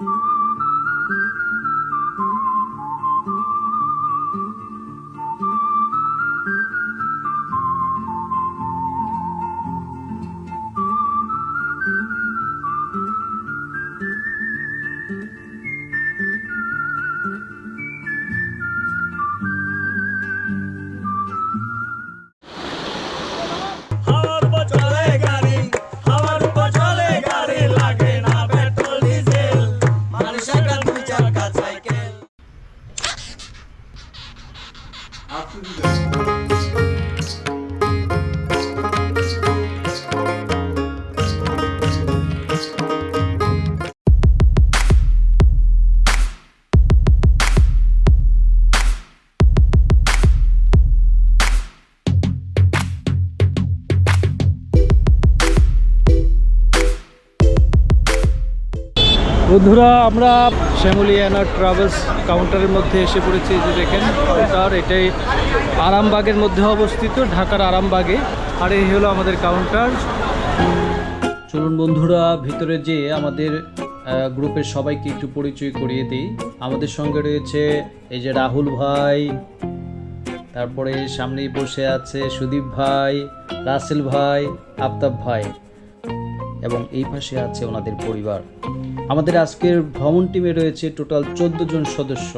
Mm-hmm. বন্ধুরা, আমরা শ্যামলিয়ানা travels কাউন্টারের মধ্যে এসে পড়েছি যে দেখেন কাউন্টার এটাই আরামবাগের মধ্যে অবস্থিত, ঢাকার আরামবাগে। আর এই হলো আমাদের কাউন্টার। চলুন বন্ধুরা, ভিতরে যে আমাদের গ্রুপের সবাইকে একটু পরিচয় করিয়ে দিই। আমাদের সঙ্গে রয়েছে এই যে রাহুল ভাই, তারপরে সামনেই বসে আছে সুদীপ ভাই, রাসেল ভাই, আফতাব ভাই। এবং এই পাশে আছে ওনাদের পরিবার। আমাদের আজকের ভ্রমণ টিমে রয়েছে টোটাল চোদ্দ জন সদস্য।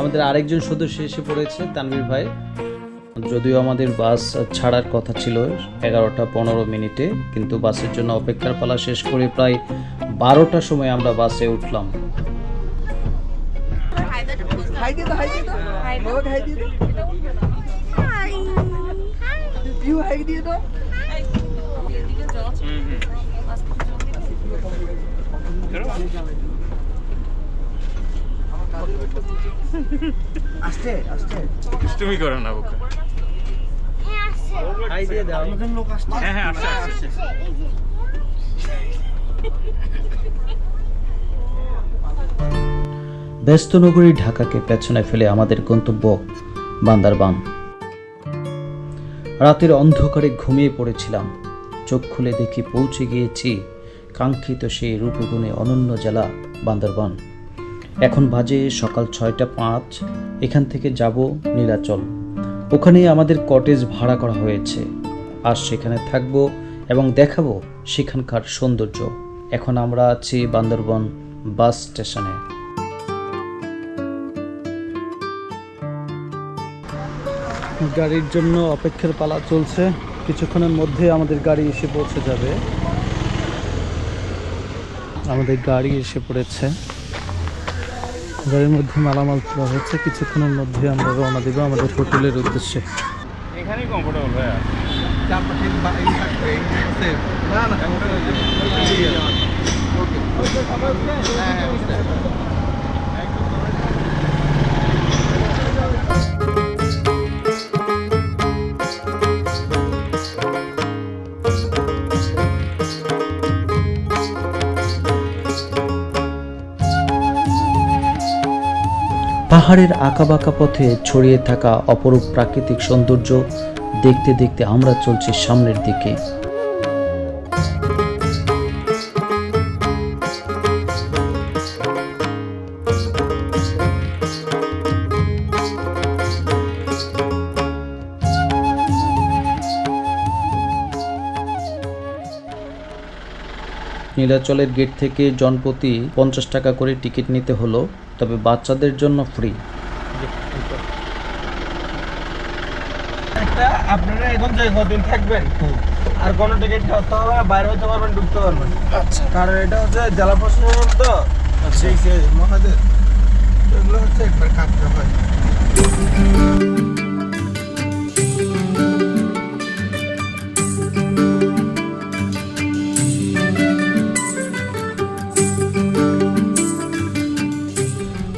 আমাদের আরেকজন সদস্য এসে পড়েছে তানভীর ভাই। যদিও আমাদের বাস ছাড়ার কথা ছিল এগারোটা পনেরো মিনিটে কিন্তু বাসের জন্য অপেক্ষার পালা শেষ করে প্রায় বারোটার সময় আমরা বাসে উঠলাম। হাই দিয়ে দাও হাই দিয়ে দাও বাবাকে হাই দিয়ে দাও ইউ হাই দিয়ে দাও আস্তে আস্তে। দুষ্টুমি করে না বুকে। হাই দিয়ে দাও। লোক আসছে। হ্যাঁ হ্যাঁ আসছে আসছে। ব্যস্ত নগরী ঢাকাকে পেছনে ফেলে আমাদের গন্তব্য বান্দারবান। রাতের অন্ধকারে ঘুমিয়ে পড়েছিলাম। চোখ খুলে দেখি পৌঁছে গিয়েছি কাঙ্ক্ষিত সেই রূপগুণে অনন্য জেলা বান্দরবান। এখন বাজে সকাল ছয়টা পাঁচ, এখান থেকে যাব নীলাচল। ওখানে আমাদের কটেজ ভাড়া করা হয়েছে। আর সেখানে থাকব এবং দেখাবো সেখানকার সৌন্দর্য। এখন আমরা আছি বান্দরবন বাস স্টেশনে। গাড়ির জন্য অপেক্ষার পালা চলছে। কিছুক্ষণের মধ্যে আমাদের গাড়ি এসে পৌঁছে যাবে। আমাদের গাড়ি এসে পড়েছে গাড়ির মধ্যে মালামাল তোলা হচ্ছে কিছুক্ষণের মধ্যে আমরা রওনা দেবো আমাদের হোটেলের উদ্দেশ্যে এখানেই কমফোর্টেবল ভাইয়া না না পাহাড়ের আঁকাবাঁকা পথে ছড়িয়ে থাকা অপরূপ প্রাকৃতিক সৌন্দর্য দেখতে দেখতে আমরা চলছি সামনের দিকে। নীলাচলের গেট থেকে জনপ্রতি পঞ্চাশ টাকা করে টিকিট নিতে হলো তবে বাচ্চাদের জন্য ফ্রি। একটা আপনারা এখন যে কদিন থাকবেন আর কোনো টিকিট করতে হবে না বাইরে হতে পারবেন ঢুকতে পারবেন। আচ্ছা। কারণ এটা হচ্ছে জেলা প্রশাসন তো সেই সেই মহাদের এগুলো হচ্ছে একবার কাটতে হয়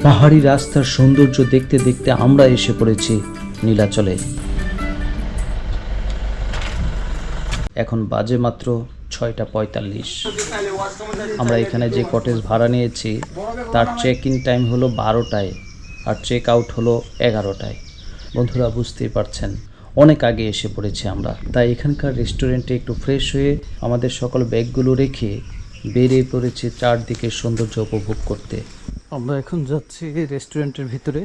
পাহাড়ি রাস্তার সৌন্দর্য দেখতে দেখতে আমরা এসে পড়েছি নীলাচলে। এখন বাজে মাত্র ছয়টা পঁয়তাল্লিশ। আমরা এখানে যে কটেজ ভাড়া নিয়েছি, তার চেক ইন টাইম হলো বারোটায় আর চেক আউট হলো এগারোটায়। বন্ধুরা, বুঝতেই পারছেন, অনেক আগে এসে পড়েছি আমরা। তাই এখানকার রেস্টুরেন্টে একটু ফ্রেশ হয়ে আমাদের সকল ব্যাগগুলো রেখে বেরিয়ে পড়েছে চারদিকের সৌন্দর্য উপভোগ করতে। আমরা এখন যাচ্ছি রেস্টুরেন্টের ভিতরে।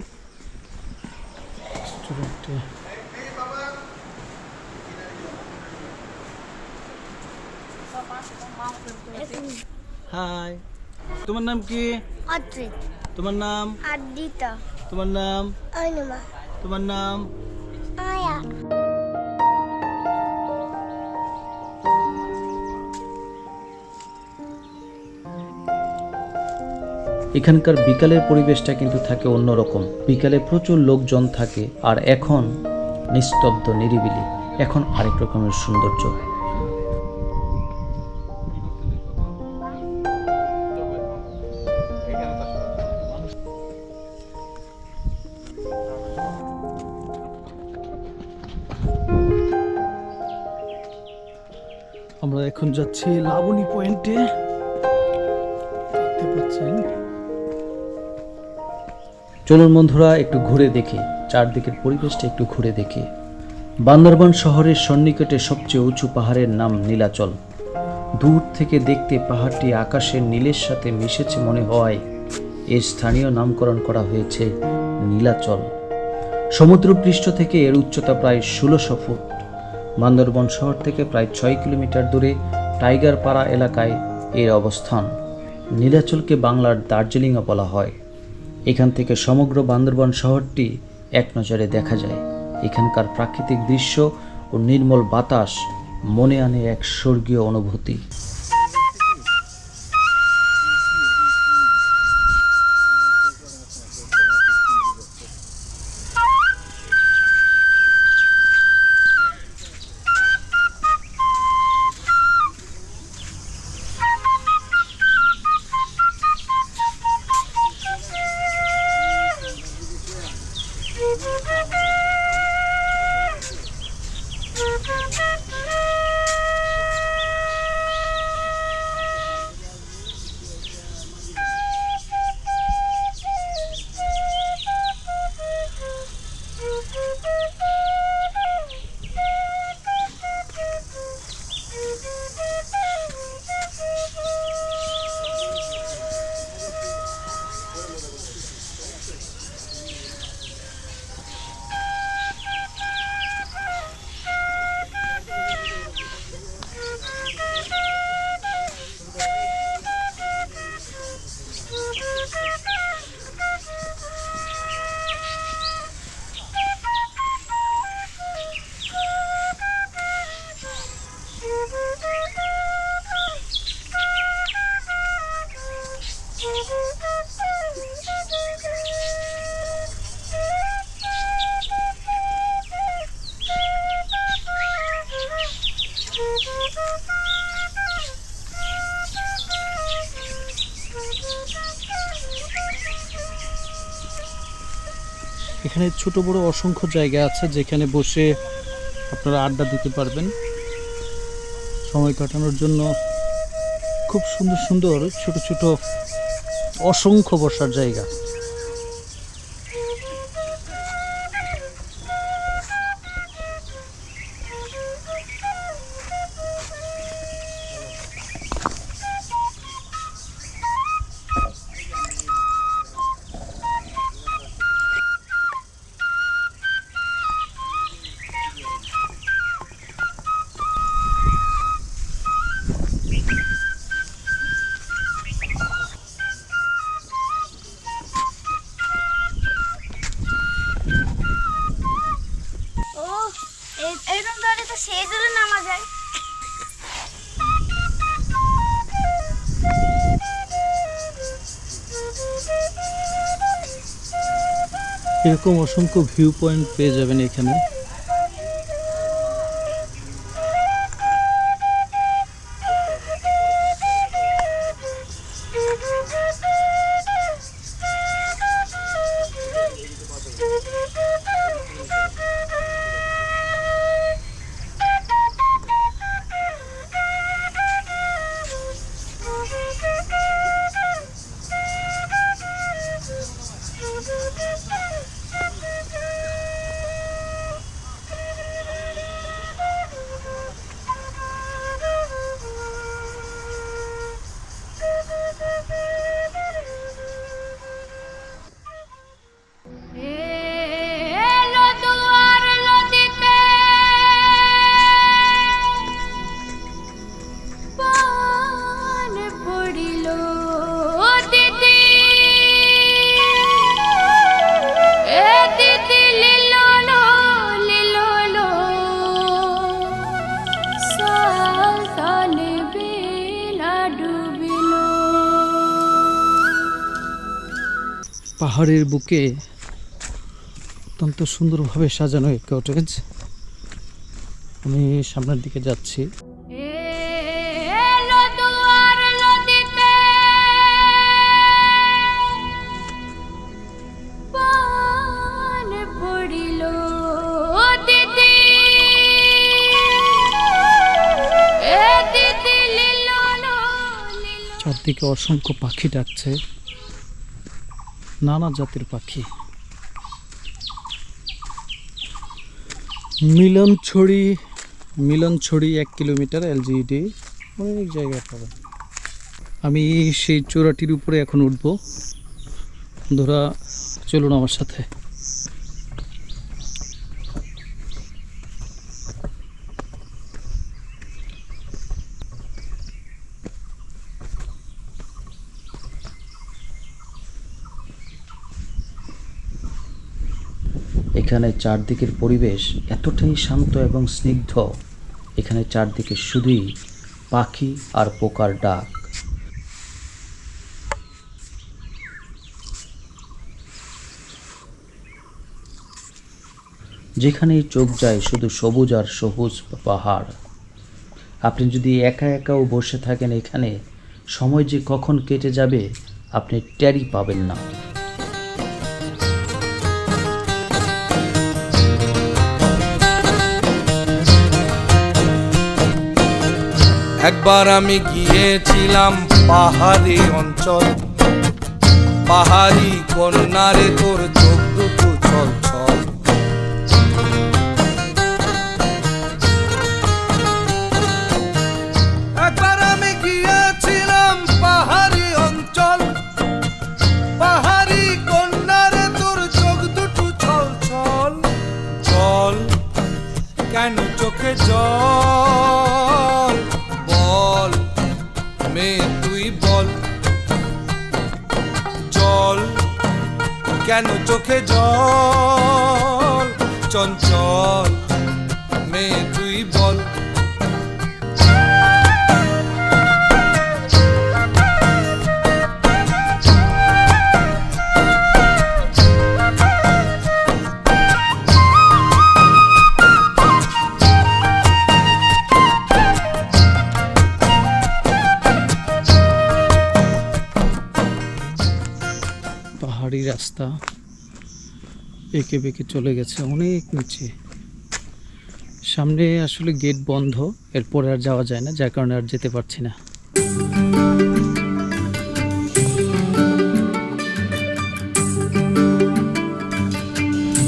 রেস্টুরেন্টে। হাই। তোমার নাম কি? তোমার নাম? আদিতা তোমার নাম? তোমার নাম? এখানকার বিকালের পরিবেশটা কিন্তু থাকে অন্যরকম। বিকালে প্রচুর লোকজন থাকে আর এখন নিস্তব্ধ, নিরিবিলি। এখন আরেক রকমের সৌন্দর্য। আমরা এখন যাচ্ছি লাবণী পয়েন্টে। চলুন বন্ধুরা, একটু ঘুরে দেখি। চারদিকের পরিবেশটা একটু ঘুরে দেখি। বান্দরবান শহরের সন্নিকটে সবচেয়ে উঁচু পাহাড়ের নাম নীলাচল। দূর থেকে দেখতে পাহাড়টি আকাশের নীলের সাথে মিশেছে মনে হওয়ায় এর স্থানীয় নামকরণ করা হয়েছে নীলাচল। সমুদ্রপৃষ্ঠ থেকে এর উচ্চতা প্রায় ষোলোশো ফুট। বান্দরবন শহর থেকে প্রায় ছয় কিলোমিটার দূরে টাইগার পাড়া এলাকায় এর অবস্থান। নীলাচলকে বাংলার দার্জিলিংও বলা হয়। এখান থেকে সমগ্র বান্দরবান শহরটি এক নজরে দেখা যায়। এখানকার প্রাকৃতিক দৃশ্য ও নির্মল বাতাস মনে আনে এক স্বর্গীয় অনুভূতি। এখানে ছোট বড় অসংখ্য জায়গা আছে যেখানে বসে আপনারা আড্ডা দিতে পারবেন। সময় কাটানোর জন্য খুব সুন্দর সুন্দর ছোট ছোট অসংখ্য বসার জায়গা। এরকম অসংখ্য ভিউ পয়েন্ট পেয়ে যাবেন এখানে। পাহাড়ের বুকে অত্যন্ত সুন্দরভাবে সাজানো এই কটেজ আমি সামনের দিকে যাচ্ছি। চারদিকে অসংখ্য পাখি ডাকছে। নানা জাতির পাখি। মিলনছড়ি মিলনছড়ি এক কিলোমিটার এলজিডি অনেক জায়গায় পাবেন আমি সেই চূড়াটির উপরে এখন উঠব। ধরা, চলুন আমার সাথে। এখানে চারদিকের পরিবেশ এতটাই শান্ত এবং স্নিগ্ধ। এখানে চারদিকে শুধুই পাখি আর পোকার ডাক। যেখানেই চোখ যায় শুধু সবুজ আর সবুজ পাহাড়। আপনি যদি একা একাও বসে থাকেন এখানে, সময় যে কখন কেটে যাবে আপনি ট্যারি পাবেন না। একবার আমি গিয়েছিলাম পাহাড়ি অঞ্চল। পাহাড়ি কন্যারে তোর চোখ চোখে জল চঞ্চল মেয়ে তুই বল। পাহাড়ি রাস্তা। এঁকে বেঁকে চলে গেছে অনেক নিচে। সামনে আসলে গেট বন্ধ, এরপরে আর যাওয়া যায় না, যার কারণে আর যেতে পারছি না।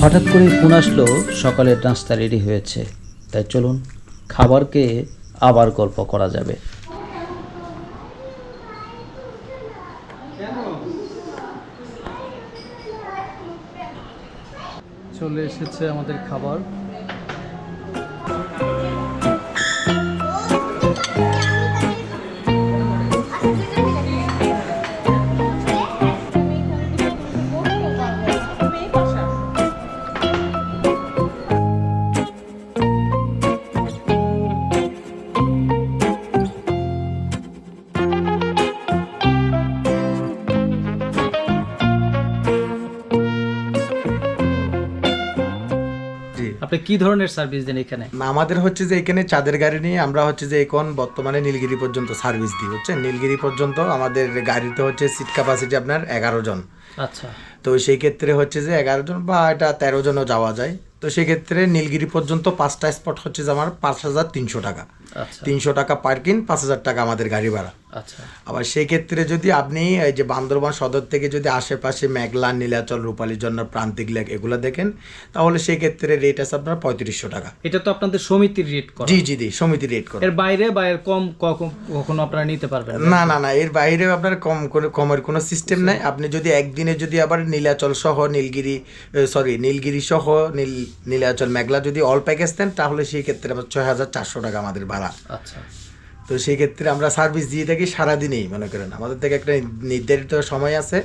হঠাৎ করে ফোন আসলো, সকালের নাস্তা রেডি হয়েছে। তাই চলুন, খাবারকে আবার গল্প করা যাবে। চলে এসেছে আমাদের খাবার। কি ধরনের সার্ভিস দেন এখানে? আমাদের হচ্ছে যে এখানে চাঁদের গাড়ি নিয়ে আমরা হচ্ছে যে এখন বর্তমানে নীলগিরি পর্যন্ত সার্ভিস দিই হচ্ছে নীলগিরি পর্যন্ত আমাদের গাড়িতে হচ্ছে সিট ক্যাপাসিটি আপনার এগারো জন। আচ্ছা। তো সেই ক্ষেত্রে হচ্ছে যে এগারো জন বা এটা তেরো জনও যাওয়া যায়। তো সেক্ষেত্রে নীলগিরি পর্যন্ত পাঁচটা স্পট হচ্ছে যে আমার পাঁচ হাজার তিনশো টাকা। আচ্ছা। তিনশো টাকা পার্কিং পাঁচ হাজার টাকা আমাদের গাড়ি ভাড়া। আবার সেই ক্ষেত্রে যদি আপনি এই যে বান্দরবান সদর থেকে যদি আশেপাশে মেঘলা নীলাচল রূপালী জন্য প্রান্তিক লেক এগুলো দেখেন তাহলে সেই ক্ষেত্রে রেট আছে আপনার পঁয়ত্রিশশো টাকা। এটা তো আপনাদের সমিতির রেট করা। জি জি জি সমিতির রেট করে। এর বাইরে বা এর কম কখন- কখনো আপনারা নিতে পারবেন? না। না না না এর বাইরে আপনার কম কোনো কমের কোনো সিস্টেম নাই। আপনি যদি একদিনে যদি আবার নীলাচল সহ নীলগিরি সরি নীলগিরি সহ নীল নীলাচল মেঘলা যদি অল প্যাকেজ দেন তাহলে সেই ক্ষেত্রে আবার ছয় হাজার চারশো টাকা আমাদের ভাড়া। আচ্ছা। তো সেই ক্ষেত্রে আমরা সার্ভিস দিয়ে থাকি সারাদিনেই মনে করেন। আমাদের থেকে একটা নির্ধারিত সময় আছে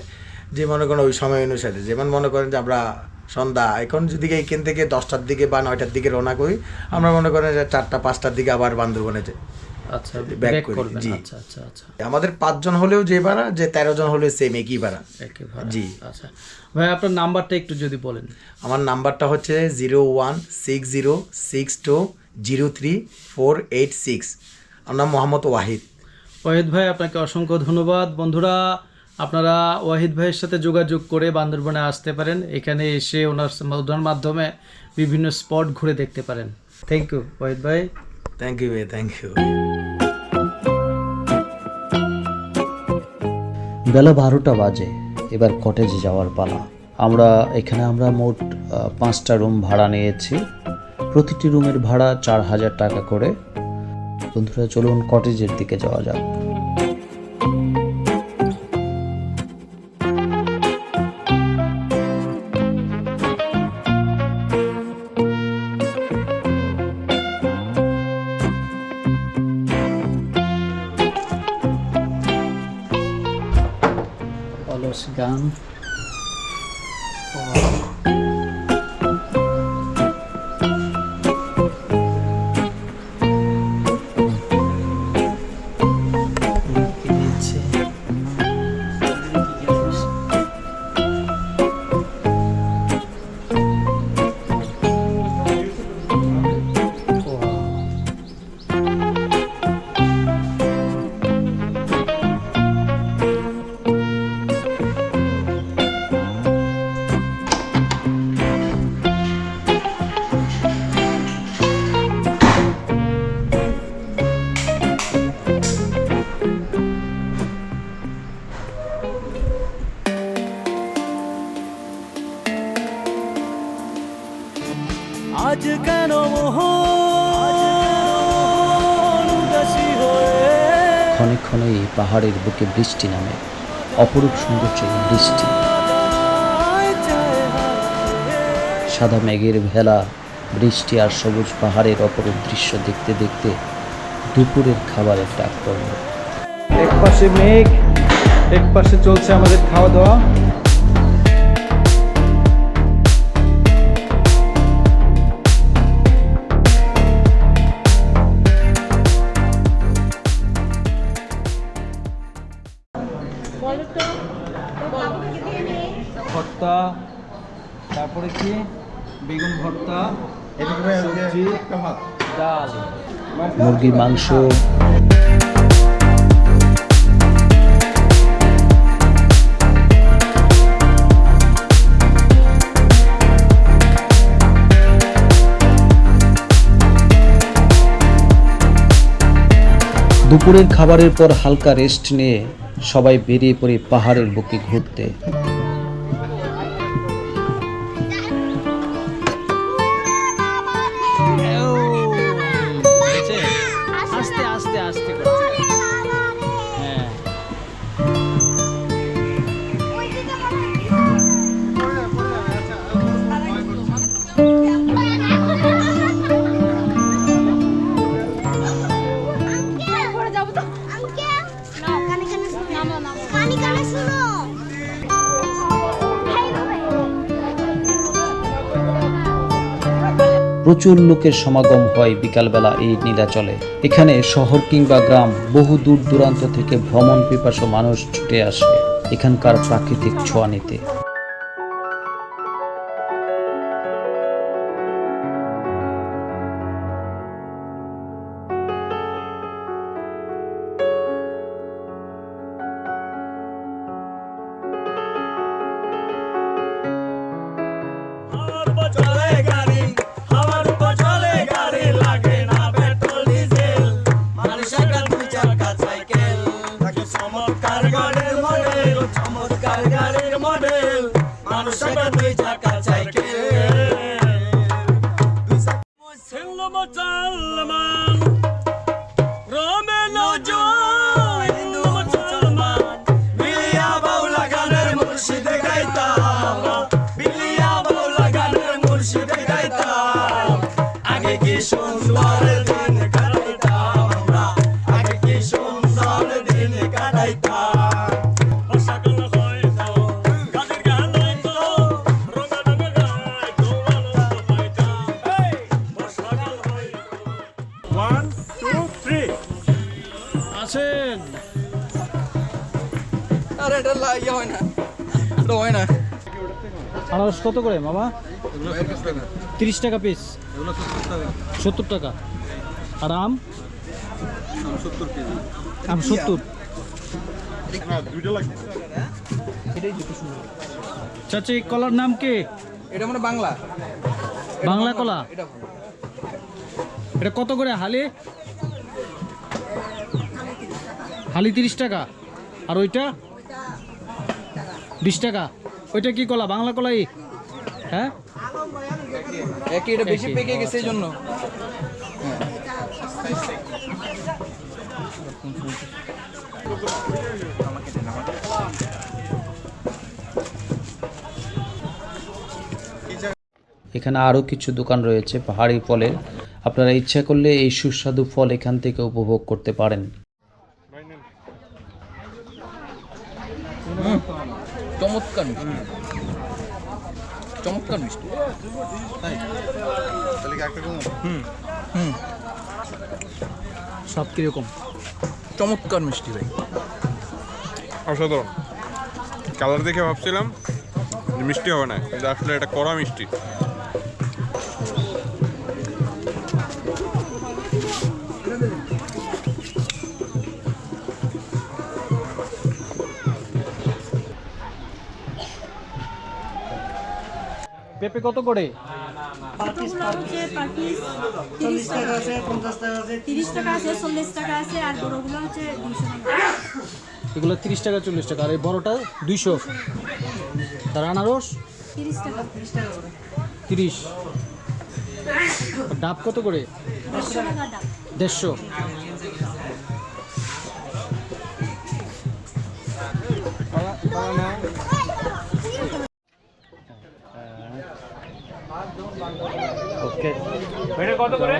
যে মনে করেন ওই সময় অনুসারে। যেমন মনে করেন যে আমরা সন্ধ্যা এখন যদি এখান থেকে দশটার দিকে বা নয়টার দিকে রওনা করি আমরা মনে করেন যে চারটা পাঁচটার দিকে আবার বান্দরবনে আচ্ছা ব্যাক করি, জি। আচ্ছা আচ্ছা আচ্ছা। আমাদের পাঁচজন হলেও যে ভাড়া যে তেরো জন হলেও সেম একই ভাড়া। একই ভাড়া। জি। আচ্ছা। ভাই আপনার নাম্বারটা একটু যদি বলেন। আমার নাম্বারটা হচ্ছে zero one six zero six two zero three four eight six. আমার নাম মোহাম্মদ ওয়াহিদ। ওয়াহিদ ভাই আপনাকে অসংখ্য ধন্যবাদ। বন্ধুরা আপনারা ওয়াহিদ ভাইয়ের সাথে যোগাযোগ করে বান্দরবনে আসতে পারেন। এখানে এসে ওনার ওনার মাধ্যমে বিভিন্ন স্পট ঘুরে দেখতে পারেন। থ্যাংক ইউ ওয়াহিদ ভাই। থ্যাংক ইউ ভাই থ্যাংক ইউ বেলা বারোটা বাজে এবার কটেজে যাওয়ার পালা। আমরা এখানে আমরা মোট পাঁচটা রুম ভাড়া নিয়েছি। প্রতিটি রুমের ভাড়া চার হাজার টাকা করে। বন্ধুরা চলুন কটেজের দিকে যাওয়া যাক। ক্ষণে ক্ষণে এই পাহাড়ের বুকে বৃষ্টি নামে। অপরূপ সৌন্দর্য বৃষ্টি। সাদা মেঘের ভেলা, বৃষ্টি আর সবুজ পাহাড়ের অপরূপ দৃশ্য দেখতে দেখতে দুপুরের খাবারের ডাক পড়ল। এক পাশে মেঘ এক পাশে চলছে আমাদের খাওয়া দাওয়া মুরগির মাংস। দুপুরের খাবারের পর হালকা রেস্ট নিয়ে সবাই বেরিয়ে পড়ে পাহাড়ের বুকে ঘুরতে। প্রচুর লোকের সমাগম হয় বিকালবেলা এই নীলাচলে। এখানে শহর কিংবা গ্রাম বহু দূর দূরান্ত থেকে ভ্রমণ পিপাসু মানুষ ছুটে আসে। এখানকার প্রাকৃতিক ছোঁয়া নিতে। কত করে মামা? তিরিশ টাকা পিস সত্তর টাকা। আর আম? আম সত্তর। চাচি কলার নাম কি? এটা মানে বাংলা। বাংলা কলা? এটা কত করে হালি? হালি তিরিশ টাকা। আর ওইটা? বিশ টাকা। ওইটা কি কলা? বাংলা কলাই? হ্যাঁ? একই এটা বেশি পেকে গেছে এই জন্য। এখানে আরও কিছু দোকান রয়েছে পাহাড়ি ফলের। আপনারা ইচ্ছা করলে এই সুস্বাদু ফল এখান থেকে উপভোগ করতে পারেন। চমৎকার। মিষ্টি। চমৎকার মিষ্টি সব কীরকম? চমৎকার মিষ্টি ভাই। অসাধারণ। কালার দেখে ভাবছিলাম মিষ্টি হবে না কিন্তু আসলে এটা কড়া মিষ্টি। পেঁপে কত করে? কতগুলো হচ্ছে পার পিস তিরিশ টাকা আছে পঞ্চাশ টাকা আছে তিরিশ টাকা আছে চল্লিশ টাকা আছে আর বড়গুলো হচ্ছে দুইশো টাকা। এগুলো তিরিশ টাকা চল্লিশ টাকা আর এই বড়টা দুইশো। তার আনারস? তিরিশ টাকা তিরিশ টাকা করে। তিরিশ। ডাব কত করে? দেড়শো। কত করে?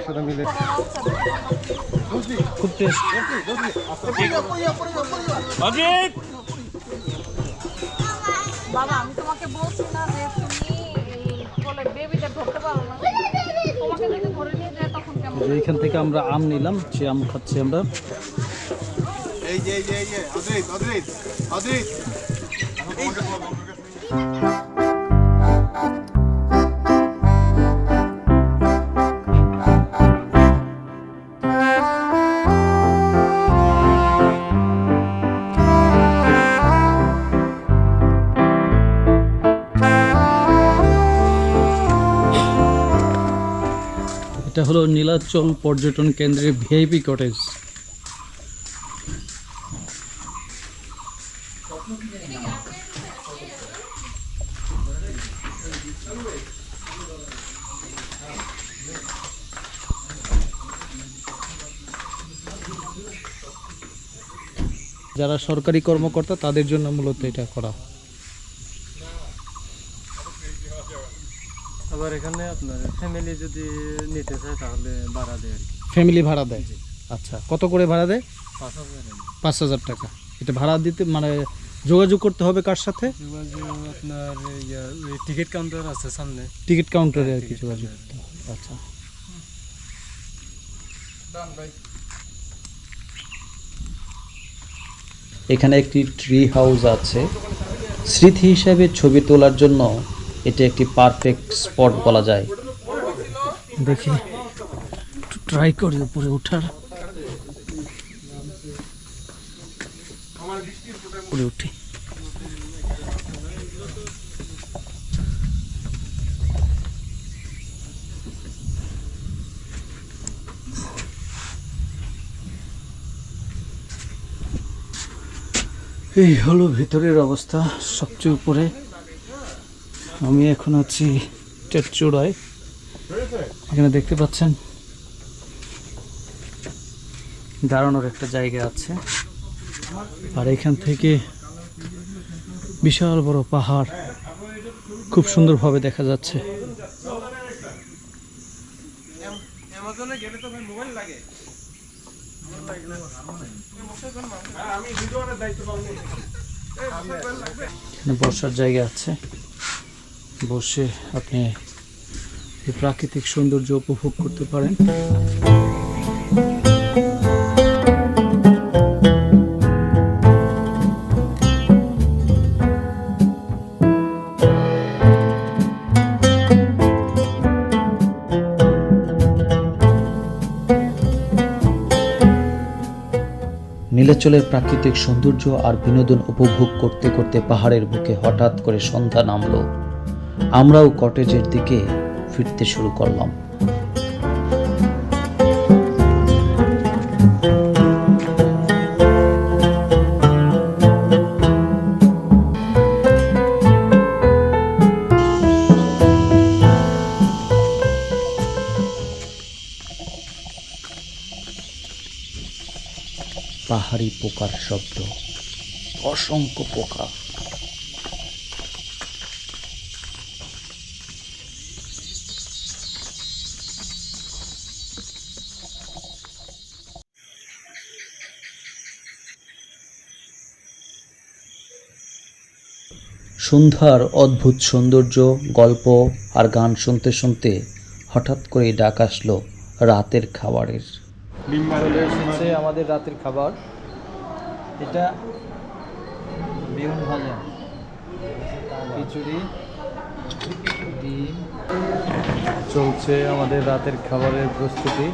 খুব টেস্ট অজিত! বাবা আমি তোমাকে বলছি না যে তুমি বলে বেবিটা ধরতে পারো না। তোমাকে যদি ধরে নিয়ে যায় তখন কেমন এইখান থেকে আমরা আম নিলাম সে আম খাচ্ছি আমরা। এই যে এই যে এই যে অদ্রিত অদ্রিত অদ্রিত হলো নীলাচল পর্যটন কেন্দ্রের ভিআইপি কটেজ। যারা সরকারি কর্মকর্তা তাদের জন্য মূলত এটা করা। আবার এখানে আপনার ফ্যামিলি যদি নিতে চায় তাহলে ভাড়া দেয় আর কি। ফ্যামিলি ভাড়া দেয়? আচ্ছা কত করে ভাড়া দেয়? পাঁচ হাজার পাঁচ হাজার টাকা। এটা ভাড়া দিতে মানে যোগাযোগ করতে হবে কার সাথে? যোগাযোগ আপনার টিকিট কাউন্টার আছে সামনে। টিকিট কাউন্টারে আর কি যোগাযোগ করতে হবে। আচ্ছা। এখানে একটি ট্রি হাউস আছে। স্মৃতি হিসাবে ছবি তোলার জন্য এটি একটি পারফেক্ট স্পট বলা যায়। দেখি ট্রাই করি উপরে ওঠার এই হলো ভিতরের অবস্থা, সবচেয়ে উপরে। আমি এখন আছি চূড়ায় এখানে দেখতে পাচ্ছেন? দাঁড়ানোর একটা জায়গা আছে। আর এখান থেকে বিশাল বড় পাহাড় খুব সুন্দরভাবে দেখা যাচ্ছে। বসার জায়গা আছে। বসে আপনি এই প্রাকৃতিক সৌন্দর্য উপভোগ করতে পারেন। নীলাচলের প্রাকৃতিক সৌন্দর্য আর বিনোদন উপভোগ করতে করতে পাহাড়ের বুকে হঠাৎ করে সন্ধ্যা নামলো। আমরাও কটেজের দিকে ফিরতে শুরু করলাম। পাহাড়ি পোকার শব্দ অসংখ্য পোকা। সন্ধ্যার অদ্ভুত সৌন্দর্য গল্প আর গান শুনতে শুনতে হঠাৎ করেই ডাক আসলো রাতের খাবারের। চলে এসেছে আমাদের রাতের খাবার। এটা বেগুন ভাজা খিচুড়ি ডিম। চলছে আমাদের রাতের খাবারের প্রস্তুতি।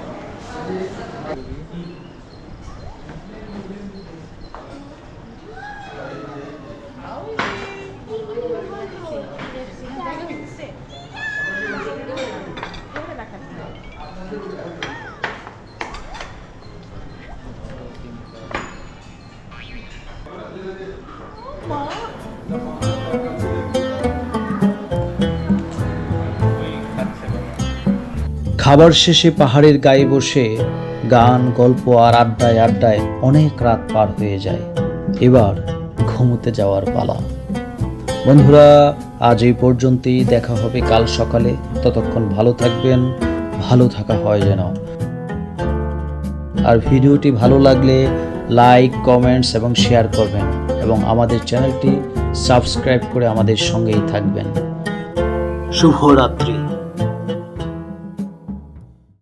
খাবার শেষে পাহাড়ের গায়ে বসে গান, গল্প আর আড্ডায় আড্ডায় অনেক রাত পার হয়ে যায়। এবার ঘুমোতে যাওয়ার পালা। বন্ধুরা, আজ এই পর্যন্তই। দেখা হবে কাল সকালে। ততক্ষণ ভালো থাকবেন। ভালো থাকা হয় যেন। আর ভিডিওটি ভালো লাগলে লাইক, কমেন্টস এবং শেয়ার করবেন এবং আমাদের চ্যানেলটি সাবস্ক্রাইব করে আমাদের সঙ্গেই থাকবেন। শুভরাত্রি।